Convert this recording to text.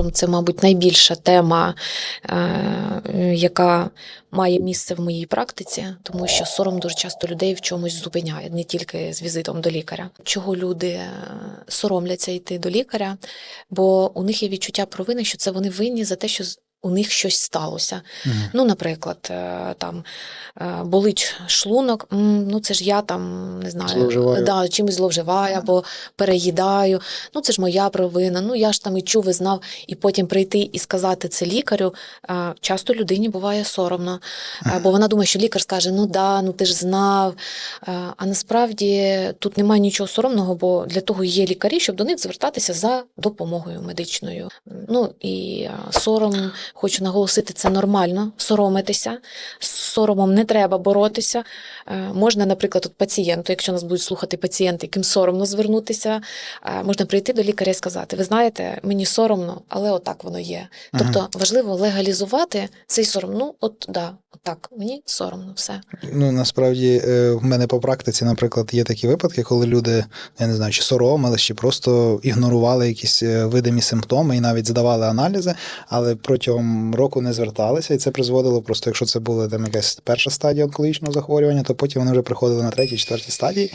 Сором це, мабуть, найбільша тема, е, яка має місце в моїй практиці, тому що сором дуже часто людей в чомусь зупиняє, не тільки з візитом до лікаря. Чого люди е, соромляться йти до лікаря, бо у них є відчуття провини, що це вони винні за те, що у них щось сталося. Мгм. Ну, наприклад, е, там е, болить шлунок, ну це ж я там не знаю, Зловживаю. да, чимось зловживаю або переїдаю. Ну це ж моя провина. Ну я ж там і чув, і знав. І потім прийти і сказати це лікарю. е, Часто людині буває соромно, бо вона думає, що лікар скаже: ну да, ну ти ж знав. А насправді тут немає нічого соромного, бо для того є лікарі, щоб до них звертатися за допомогою медичною. Ну і сором, хочу наголосити, це нормально соромитися. З соромом не треба боротися. Е, Можна, наприклад, от пацієнту, якщо нас будуть слухати пацієнти, яким соромно звернутися, е, можна прийти до лікаря і сказати: ви знаєте, мені соромно, але отак воно є. Тобто важливо легалізувати цей сором. Ну, от да, отак, мені соромно, все. Ну насправді е, в мене по практиці, наприклад, є такі випадки, коли люди, я не знаю, чи соромились, чи просто ігнорували якісь видимі симптоми і навіть здавали аналізи, але протягом року не зверталися, і це призводило просто, якщо це була там якась перша стадія онкологічного захворювання, то потім вони вже приходили на третій, четвертій стадії.